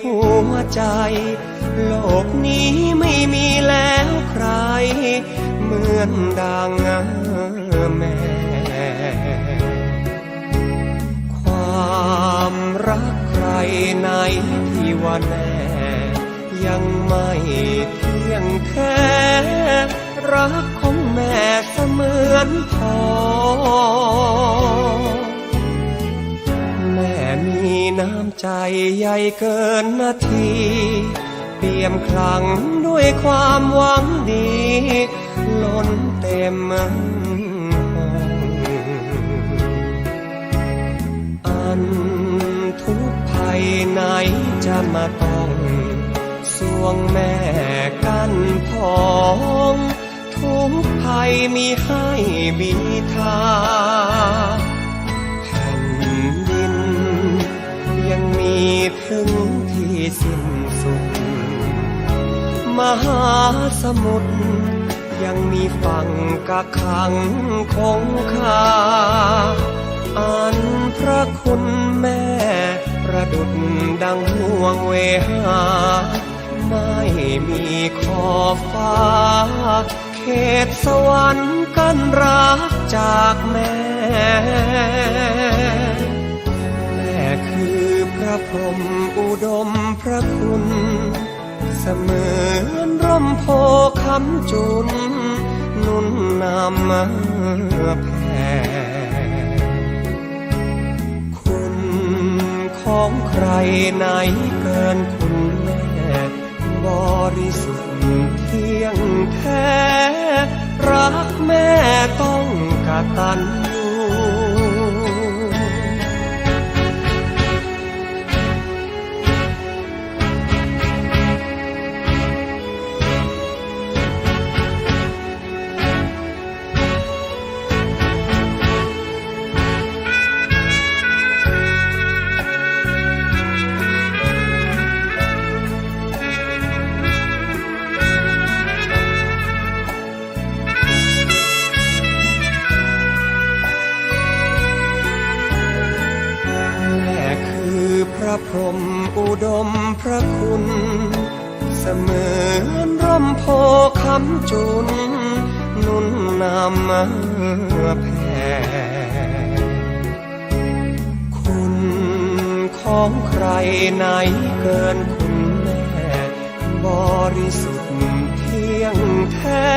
หัวใจ โลกนี้ไม่มีแล้วใคร เหมือนดังแม่ ความรักใครในที่ว่าแน่ยังไม่เที่ยงแท้รักของแม่เสมือนพอ น้ำใจใหญ่เกินนาที เปี่ยมคลังด้วยความหวังดี ล้นเต็มห้องอันทุกภัยไหนจะมาต้องสวงแม่กันพองทุกภัยมีให้บีทา ยังมีถึงที่สิ้นสุด มหาสมุทรยังมีฝั่งกักขังคงคาอันพระคุณแม่ ประดุดดังห่วงเวหา ไม่มีขอบฟ้า เขตสวรรค์กันรักจากแม่ ระพรมอุดมพระคุณ เสมือนร่มโพคำจุน นุ่นนำมาแผ่คุณของใครไหนเกินคุณแม่บริสุทธิ์เที่ยงแท้ รักแม่ต้องกตัญญู พรหมอุดมพระคุณ เสมือนร่มโพคำจุน นุ่นนำมาแผ่คุณของใครไหนเกินคุณแม่บริสุทธิ์เที่ยงแท้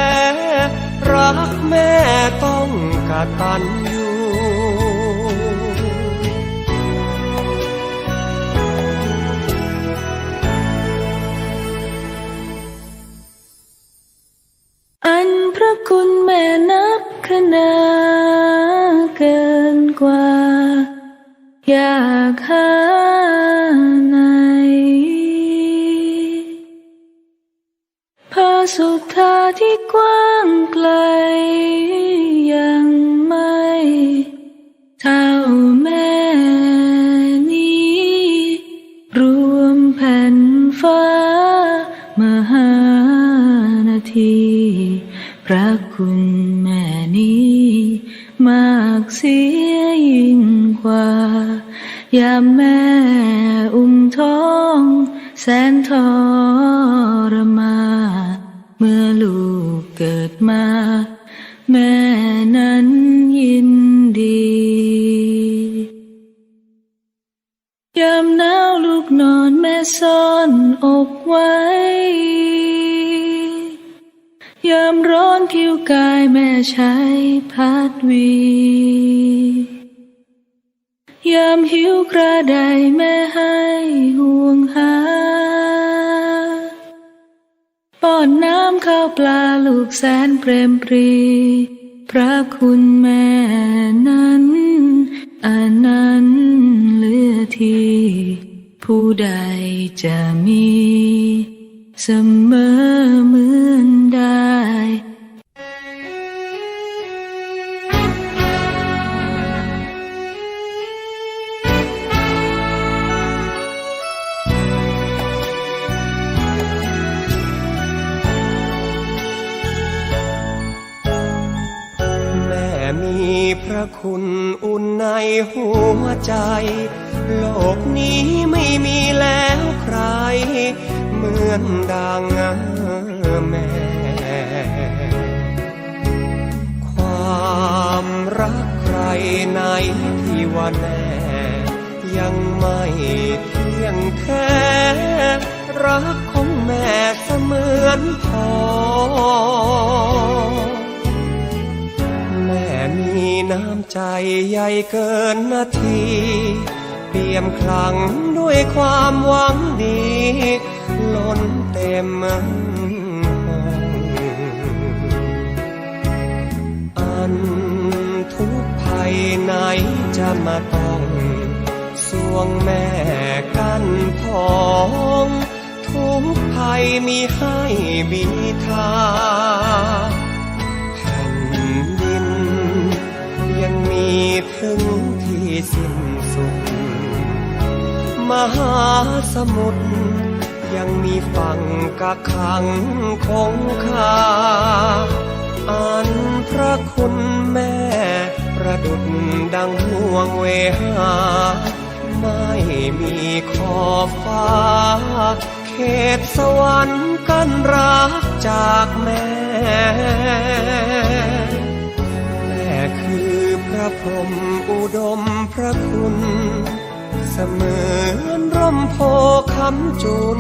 รักแม่ต้องกตัญญู สุทธาที่กว้างไกล ยังไม่เท่าแม่นี้ รวมแผ่นฟ้ามหานาที พระคุณแม่นี้ มากเสียยิ่งกว่า ยามแม่อุ้มท้อง แสนทรมานายแม่ใช้พัดวี ยามหิวกระไดแม่ให้ห่วงหาป้อนน้ำข้าวปลาลูกแสนเปรมปรี พระคุณแม่นั้นอันนั้นเหลือที่ผู้ใดจะมี เสมอ มือนดังแม่ ความรักใครในที่ว่าแน่ยังไม่เที่ยงแท้รักของแม่เสมือนพอแม่มีน้ำใจใหญ่เกินนาทีเปี่ยมคลั่งด้วยความหวังดี นเต็มห้องอันทุกภัยไหนจะมาต้องสวงแม่กันพอง ทุกภัยมีให้บีทาแผ่นดิน ยังมีถึงที่สิ้นสุดมหาสมุทร ยังมีฝั่งกักขังคงคาอันพระคุณแม่ ประดุดดังห่วงเวหา ไม่มีขอบฟ้า เขตสวรรค์กันรักจากแม่ แม่คือพระพรหมอุดมพระคุณ เสมือนร่มโพ คำจุน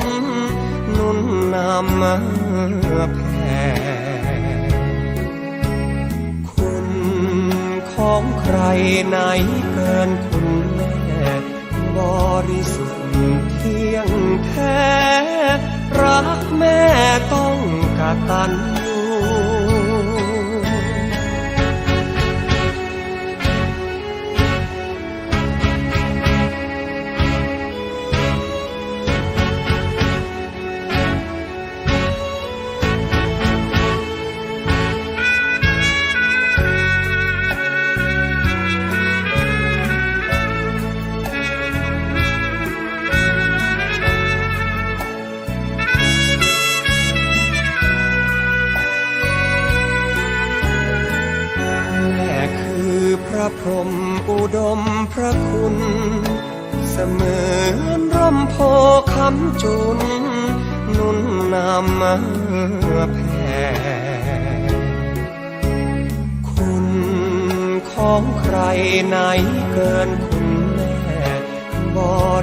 นุ่นนำมาแผ่คุณของใครไหนเกินคุณแม่บริสุทธิ์เที่ยงแท้ รักแม่ต้องกตัญญู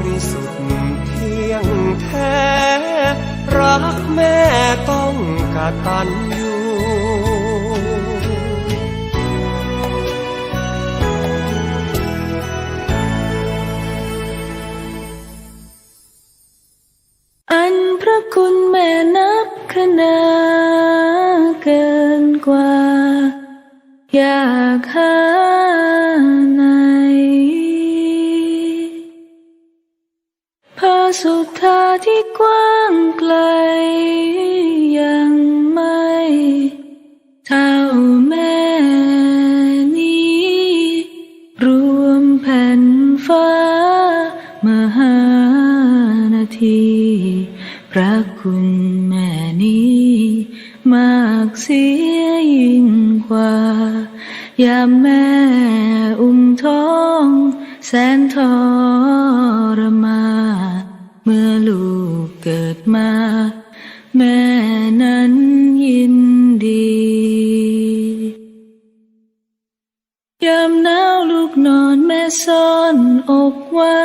ริสุทธิ์เที่ยงแท้ รักแม่ต้องกตัญญูอันพระคุณแม่นับขนาเกินกว่า ยา ที่กว้างไกลยังไม่เท่าแม่นี้ รวมแผ่นฟ้ามหานาที พระคุณแม่นี้ มากเสียยิ่งกว่ายามแม่อุ้มท้อง แสนทรมาน เมื่อลูกเกิดมา แม่นั้นยินดียามหนาวลูกนอนแม่ซ่อนอกไว้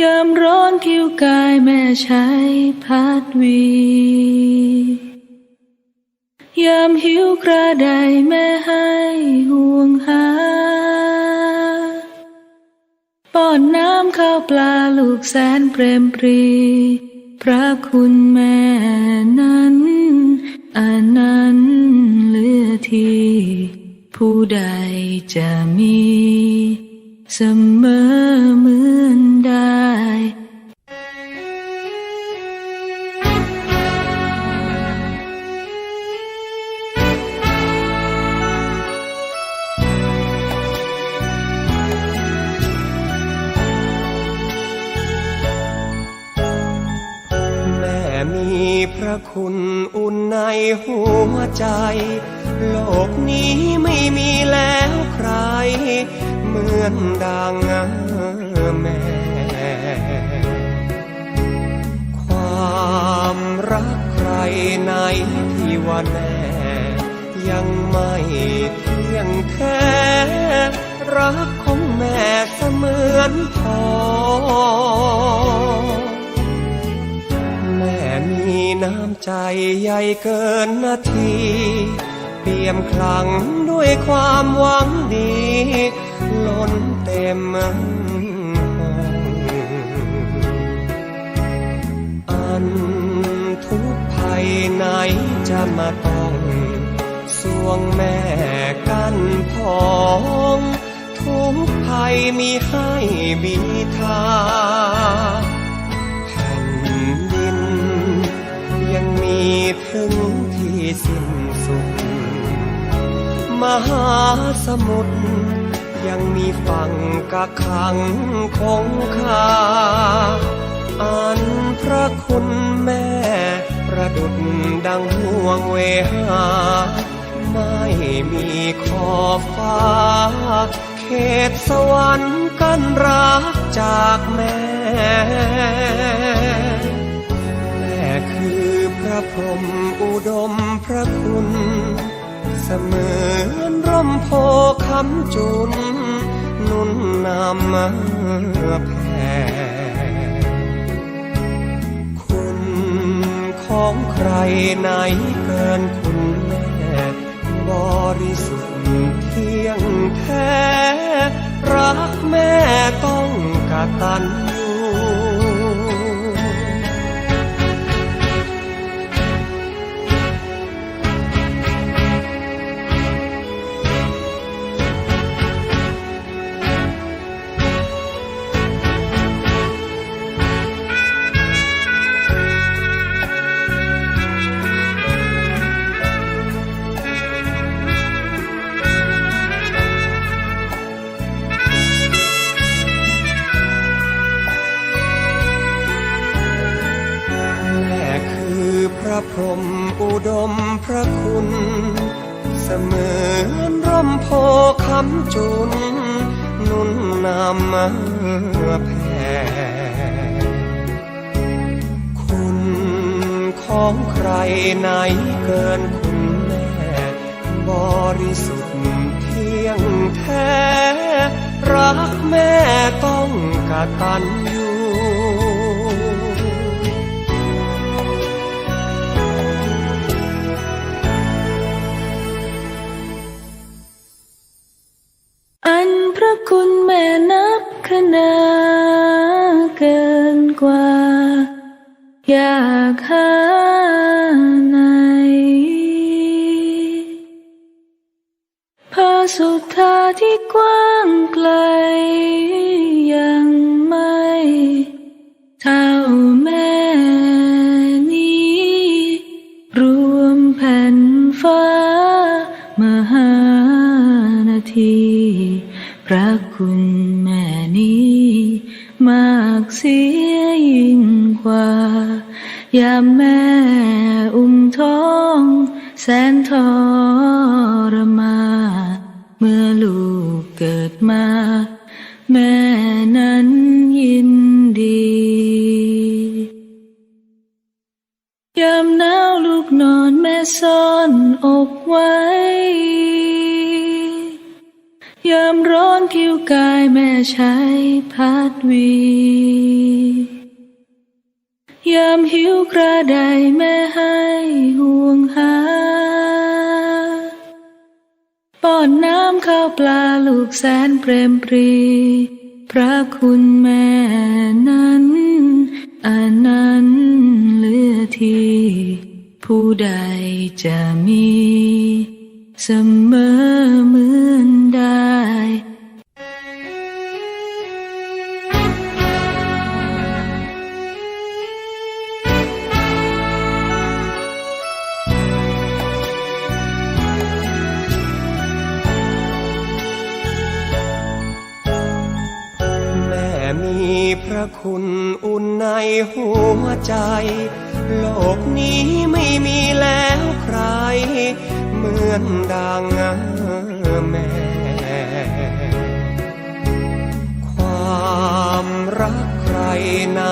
ยามร้อนผิวกายแม่ใช้พัดวี ยามหิวกระไดแม่ให้ห่วงหา ป้อนน้ำข้าวปลาลูกแสนเปรมปรี พระคุณแม่นั้นอันนั้นเหลือที่ผู้ใดจะมี เสมอือพอแม่มีน้ำใจใหญ่เกินนาที เปี่ยมคลังด้วยความหวังดี ล้นเต็มห้องอันทุกภัยไหนจะมาต้องสวงแม่กันพอง ทุกภัยมีให้บีทาแผ่นดิน ยังมีถึงที่สิ้นสุด มหาสมุทรยังมีฝั่งกักขังคงคาอันพระคุณแม่ประดุดดังห่วงเวหา ไม่มีขอบฟ้า เขตสวรรค์กันรักจากแม่ แม่คือพระพรหมอุดมพระคุณ เสมือนร่มโพคำจุน นุนนำมาแผ่คุณของใครไหนเกินคุณแม่บริสุทธิ์ เที่ยงแท้ รักแม่ต้องกตัญญู เสมือนร่มโพคำจุน นุ่นนำมาแผ่คุณของใครไหนเกินคุณแม่บริสุทธิ์เที่ยงแท้ รักแม่ต้องกตัญ อยากหาไหนพระสุธาที่กว้างไกล ยังไม่เท่าแม่นี้ รวมแผ่นฟ้ามหานาที พระคุณแม่นี้ มากเสียยิ่งกว่า ยามแม่อุ้มท้อง แสนทรมา เมื่อลูกเกิดมา แม่นั้นยินดี ยามหนาวลูกนอนแม่ซ่อนอกไว้ ยามร้อนผิวกายแม่ใช้พัดวี ยามหิวกระไดแม่ให้ห่วงหา ป้อนน้ำข้าวปลาลูกแสนเปรมปรี พระคุณแม่นั้นอันนั้นเหลือที่ผู้ใดจะมี เสมอ ใจ โลกนี้ไม่มีแล้วใคร เหมือนดังแม่ ความรักใครใน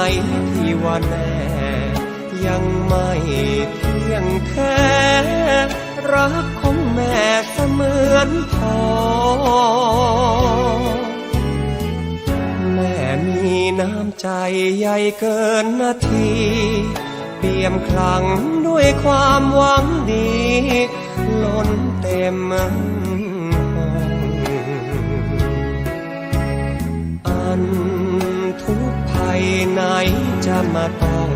ที่ว่าแน่ยังไม่เที่ยงแท้รักของแม่เสมือนทอง มีน้ำใจใหญ่เกินนาที เปี่ยมคลังด้วยความหวังดี ล้นเต็มห้องอันทุกภัยไหนจะมาต้อง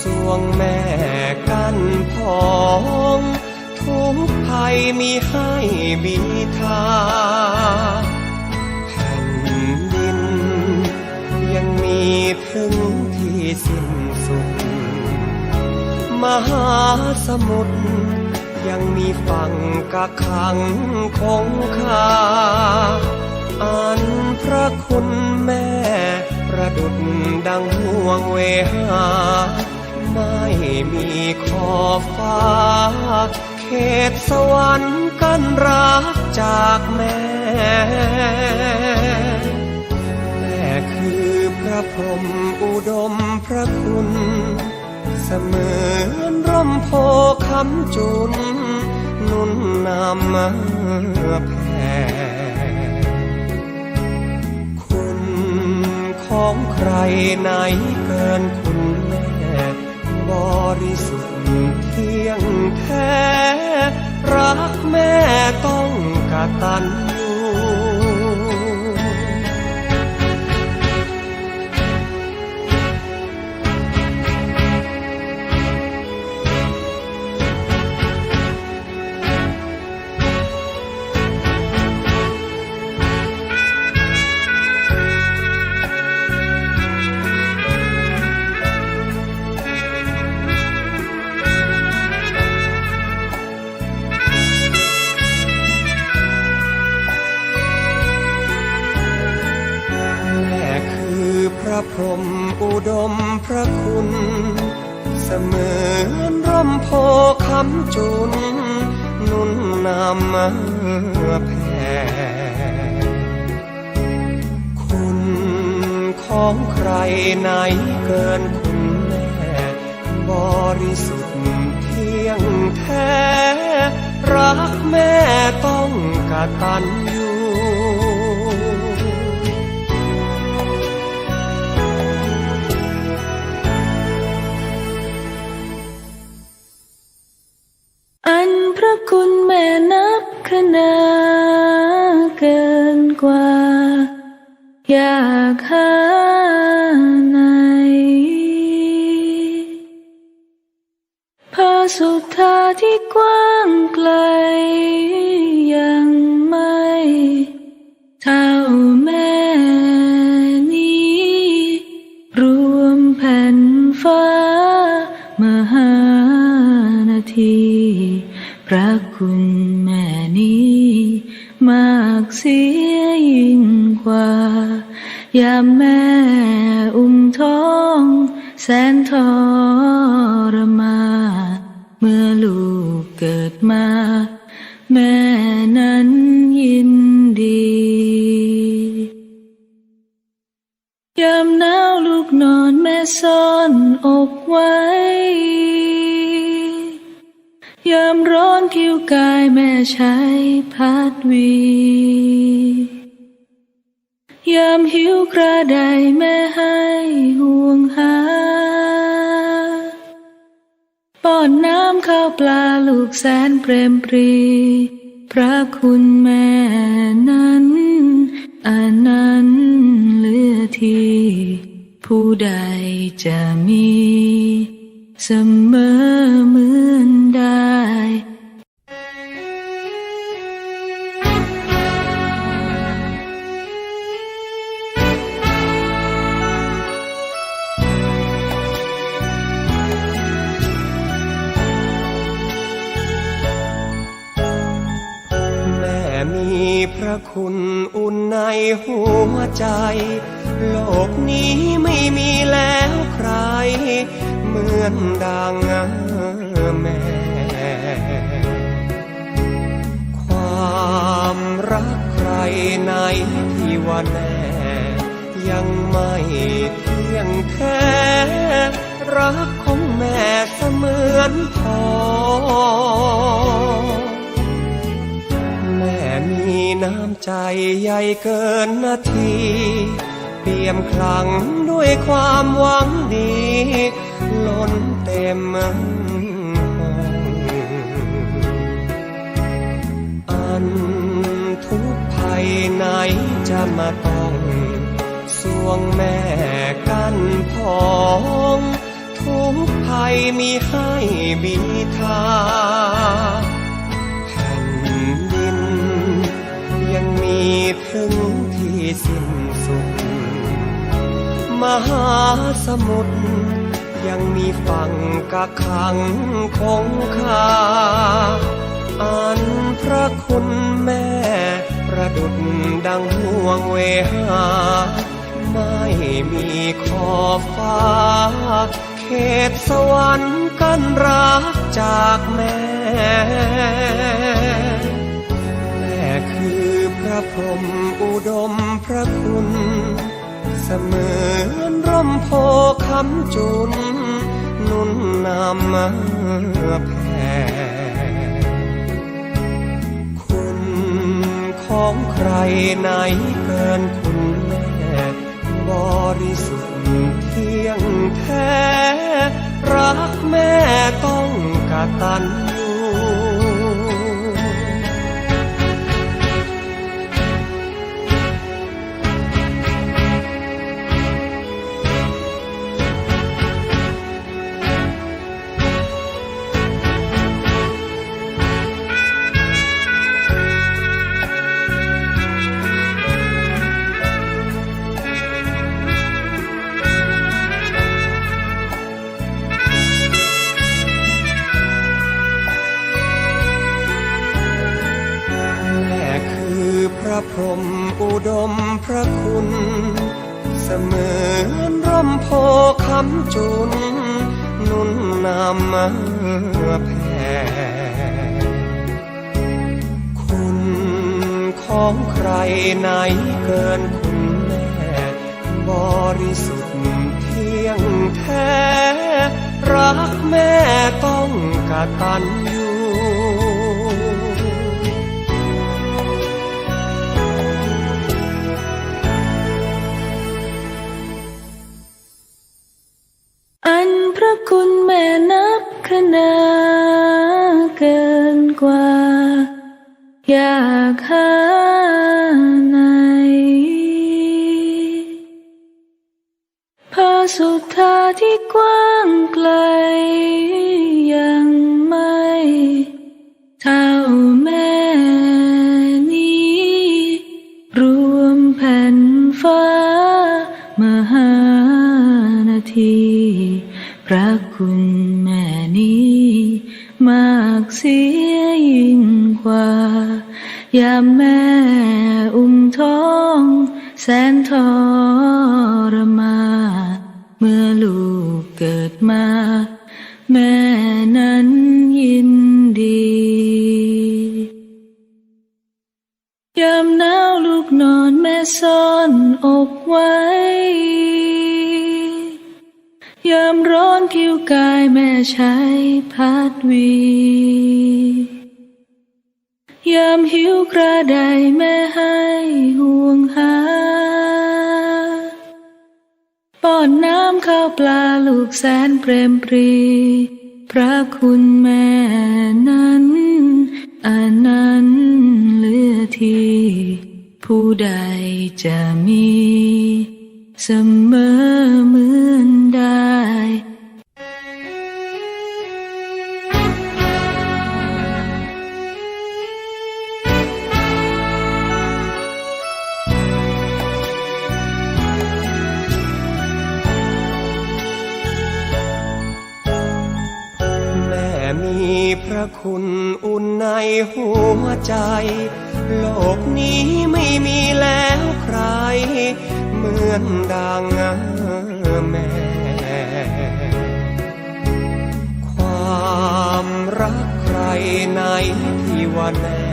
สวงแม่กันพองทุกภัยมีให้มีทา สิ้นสุด มหาสมุทรยังมีฝั่งกักขังคงคาอันพระคุณแม่ประดุดดังห่วงเวหา ไม่มีขอบฟ้า เขตสวรรค์กันรักจากแม่ แม่คือพระพรหมอุดม ระคุณ เสมือนร่มโพคำจุน นุ่นนำมาแผ่คุณของใครไหนเกินคุณแม่บริสุทธิ์เที่ยงแท้ เกินคุณแม่บริสุทธิ์เที่ยงแท้ รักแม่ต้องกตัญญูอันพระคุณแม่นับขนาเกินกว่า อยากหา ไหนพาสุธาที่กว้างไกล ยังไม่เท่าแม่นี้ รวมแผ่นฟ้า มหานาที พระคุณแม่นี้ มากเสียยิ่งกว่า ยามแม่อุ้มท้องแสนทรมาน เมื่อลูกเกิดมา แม่นั้นยินดียามหนาวลูกนอนแม่ซ่อนอกไว้ ยามร้อนผิวกายแม่ใช้พัดวี ยามหิวกระไดแม่ให้ห่วงหา ป้อนน้ำข้าวปลาลูกแสนเปรมปรี พระคุณแม่นั้นอันนั้นเหลือที่ผู้ใดจะมี เสมอเมื อนพอแม่มีน้ำใจใหญ่เกินนาที เปี่ยมคลังด้วยความหวังดี ล้นเต็มห้องอันทุกภัยไหนจะมาต้องสวงแม่กันพอง ทุกภัยมีให้บีทาแผ่นดิน ยังมีถึงที่สิ้นสุดมหาสมุทรยังมีฝั่งกักขังคงคาอันพระคุณแม่ประดุดดังห่วงเวหา ไม่มีขอบฟ้า ตสวรรค์กันรักจากแม่ แม่คือพระพรหมอุดมพระคุณ เสมือนร่มโพคำจุน นุ่นนำมาแผ่คุณของใครไหนเกินคุณแม่ บริสุทธิ์เที่ยงแท้ รักแม่ต้องกตัญ คุณ เสมือนร่มโพคำจุน นุ่นนำมาแผ่คุณของใครไหนเกินคุณแม่บริสุทธิ์เที่ยงแท้ รักแม่ต้องกตัญ กว่า อยากหาไหนพระสุธาที่กว้างไกล ยังไม่เท่าแม่นี้ รวมแผ่นฟ้ามหานาที พระคุณ กว่า ยามแม่อุ้มท้อง แสนทรมา เมื่อลูกเกิดมา แม่นั้นยินดี ยามหนาวลูกนอนแม่ซ่อนอกไว้ ยามร้อนผิวกายแม่ใช้พัดวีามหิวกระไดแม่ให้ห่วงหาป้อนน้ำข้าวปลาลูกแสนเปรมปรี พระคุณแม่นั้นอันนั้นเลือที่ผู้ใดจะมี เสมอ โลกนี้ไม่มีแล้วใคร เหมือนดังแม่ ความรักใครไหนที่ว่าแน่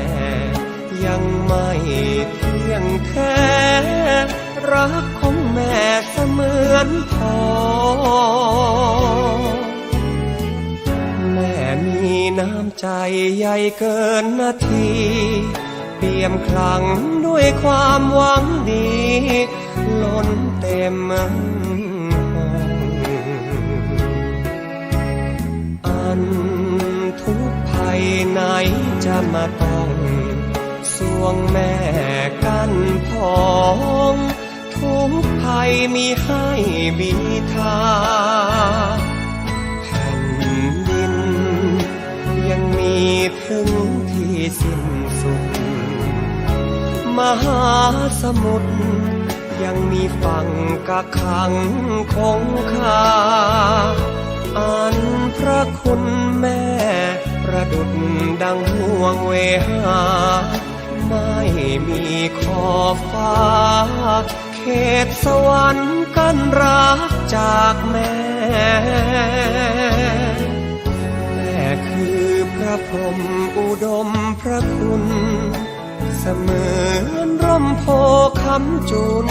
ยังไม่เที่ยงแท้รักของแม่เสมือนพอแม่มีน้ำใจใหญ่เกินนาที เปี่ยมคลังด้วยความหวังดี ล้นเต็มห้องอันทุกภัยไหนจะมาต้องสวงแม่กันพองทุกภัยมีให้บีทาแผ่นดินยังมีถึงที่สิ้น มหาสมุทรยังมีฝั่งกักขังคงคาอันพระคุณแม่ประดุดดังห่วงเวหา ไม่มีขอบฟ้า เขตสวรรค์กันรักจากแม่ แม่คือพระพรหมอุดมพระคุณ มือนร่มโพคำจุน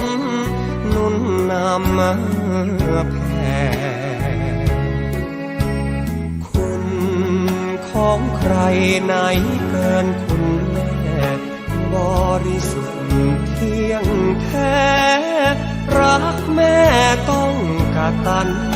นุ่นนำมาแผ่คุณของใครไหนเกินคุณแม่บริสุทธิ์เที่ยงแท้ รักแม่ต้องกตัญญู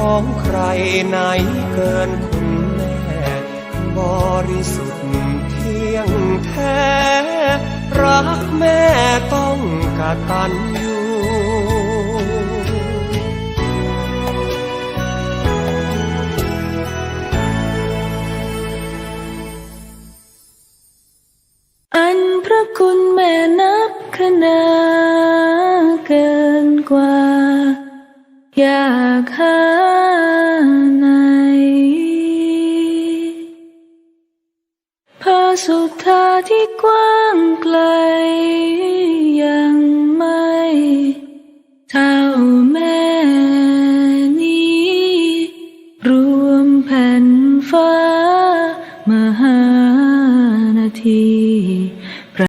ของใครไหนเกินคุณแม่บริสุทธิ์เที่ยงแท้ รักแม่ต้องกตัญญู